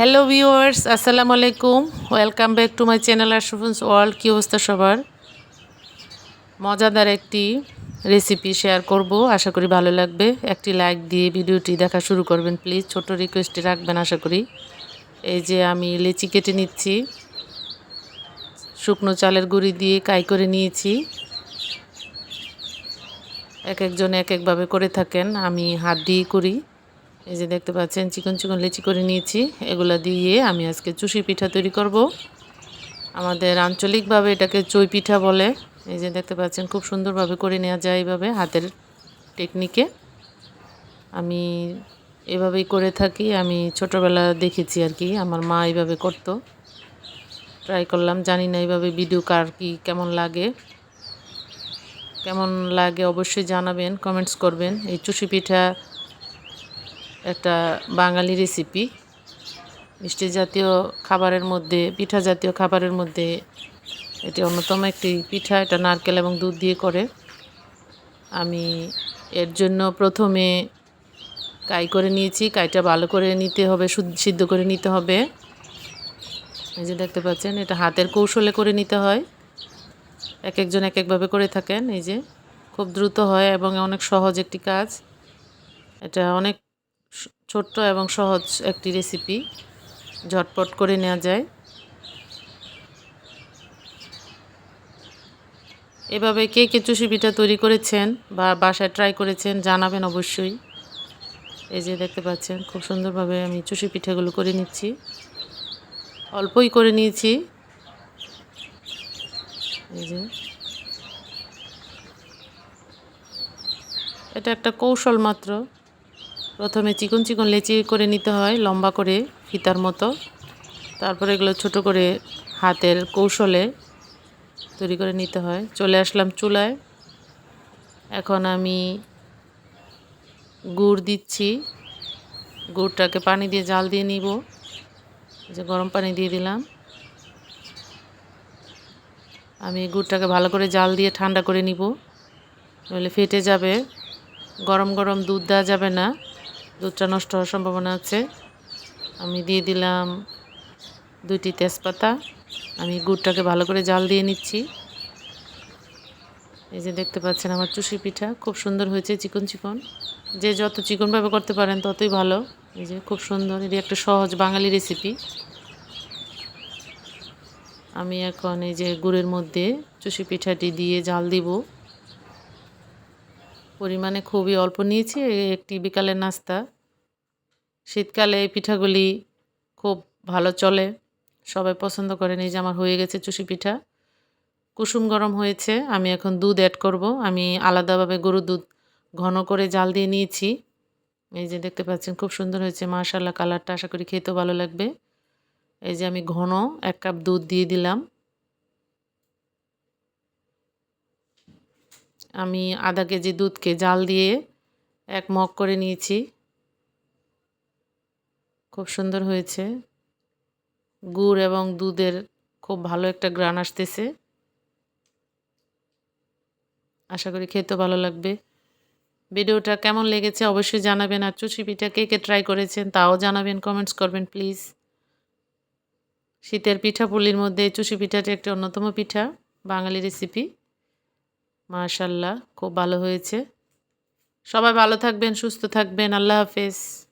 Hello viewers আসসালামু আলাইকুম welcome back to my channel Ashrafun's world কী অবস্থা সবার? মজাদার একটি রেসিপি শেয়ার করব। আশা করি ভালো লাগবে। একটি লাইক দিয়ে ভিডিওটি দেখা শুরু করবেন প্লিজ ছোট রিকোয়েস্টটি রাখবেন, আশা করি। এই যে আমি লেচি কেটে নিচ্ছি। শুকনো চালের গুঁড়ি দিয়ে কাই করে নিয়েছি। এক একজন এক একভাবে করে থাকেন। আমি হাত দিয়ে করি। এই যে দেখতে পাচ্ছেন, চিকন চিকন লিচি করে নিয়েছি। এগুলো দিয়ে আমি আজকে চুষি পিঠা তৈরি করব। আমাদের আঞ্চলিকভাবে এটাকে চই পিঠা বলে। এই যে দেখতে পাচ্ছেন, খুব সুন্দরভাবে করে নেওয়া যায় এইভাবে হাতের টেকনিকে আমি এভাবেই করে থাকি, আমি ছোটোবেলা দেখেছি আর কি, আমার মা এইভাবে করতো। ট্রাই করলাম, জানি না এইভাবে ভিডিও কার কি কেমন লাগে। কেমন লাগে অবশ্যই জানাবেন কমেন্টস করবেন। এই চুষি পিঠা একটা বাঙালি রেসিপি মিষ্টি জাতীয় খাবারের মধ্যে, পিঠা জাতীয় খাবারের মধ্যে এটি অন্যতম একটি পিঠা, এটা নারকেল এবং দুধ দিয়ে করে। আমি এর জন্য প্রথমে কাই করে নিয়েছি, কাইটা ভালো করে নিতে হবে সিদ্ধ করে নিতে হবে। এই যে দেখতে পাচ্ছেন, এটা হাতের কৌশলে করে নিতে হয়। এক একজন এক একভাবে করে থাকেন, এই যে। খুব দ্রুত হয় এবং অনেক সহজ একটি কাজ। এটা অনেক ছোট্ট এবং সহজ একটি রেসিপি ঝটপট করে নেওয়া যায়। এভাবে কে কে চুষি পিঠা তৈরি করেছেন বা বাসায় ট্রাই করেছেন জানাবেন অবশ্যই। এই যে দেখতে পাচ্ছেন, খুব সুন্দরভাবে আমি চুষি পিঠাগুলো করে নিচ্ছি। অল্পই করে নিয়েছি। এই যে। এটা একটা কৌশল মাত্র। প্রথমে চিকন চিকন লেচি করে নিতে হয়, লম্বা করে ফিতার মতো। তারপরে এগুলো ছোট করে হাতের কৌশলে তৈরি করে নিতে হয়। চলে আসলাম চুলায়। এখন আমি গুড় দিচ্ছি। গুড়টাকে পানি দিয়ে জাল দিয়ে নিব। যে গরম পানি দিয়ে দিলাম। আমি গুড়টাকে ভালো করে জাল দিয়ে ঠান্ডা করে নিব। নইলে ফেটে যাবে। গরম গরম দুধ দেওয়া যাবে না। দুধটা নষ্ট হওয়ার সম্ভাবনা আছে। আমি দিয়ে দিলাম দুইটি তেজপাতা। আমি গুড়টাকে ভালো করে জাল দিয়ে নিচ্ছি। এই যে দেখতে পাচ্ছেন আমার চুষি পিঠা, খুব সুন্দর হয়েছে চিকন চিকন। যে যত চিকনভাবে করতে পারেন ততই ভালো। এই যে খুব সুন্দর, এটি একটা সহজ বাঙালি রেসিপি আমি এখন এই যে গুড়ের মধ্যে চুষি পিঠাটি দিয়ে জাল দিব। পরিমাণে খুবই অল্প নিয়েছি। একটি বিকালের নাস্তা। শীতকালে এই পিঠাগুলি খুব ভালো চলে। সবাই পছন্দ করেন এই যে আমার হয়ে গেছে চুষি পিঠা। কুসুম গরম হয়েছে, আমি এখন দুধ অ্যাড করব। আমি আলাদাভাবে গরুর দুধ ঘন করে জাল দিয়ে নিয়েছি। এই যে দেখতে পাচ্ছেন, খুব সুন্দর হয়েছে। মাশাল্লাহ কালারটা আশা করি খেতেও ভালো লাগবে। এই যে আমি ঘন এক কাপ দুধ দিয়ে দিলাম। আমি আধা কেজি দুধকে জাল দিয়ে এক মগ করে নিয়েছি। খুব সুন্দর হয়েছে। গুড় এবং দুধের খুব ভালো একটা গ্রান আসতেছে। আশা করি খেতে ভালো লাগবে। ভিডিওটা কেমন লেগেছে অবশ্যই জানাবেন। আর চুষি পিঠা কে কে ট্রাই করেছেন তাও জানাবেন কমেন্টস করবেন প্লিজ শীতের পিঠাপুলির মধ্যে চুষি পিঠাটি একটি অন্যতম পিঠা, বাঙালি রেসিপি মাশাল্লাহ খুব ভালো হয়েছে। সবাই ভালো থাকবেন সুস্থ থাকবেন আল্লাহ হাফেজ।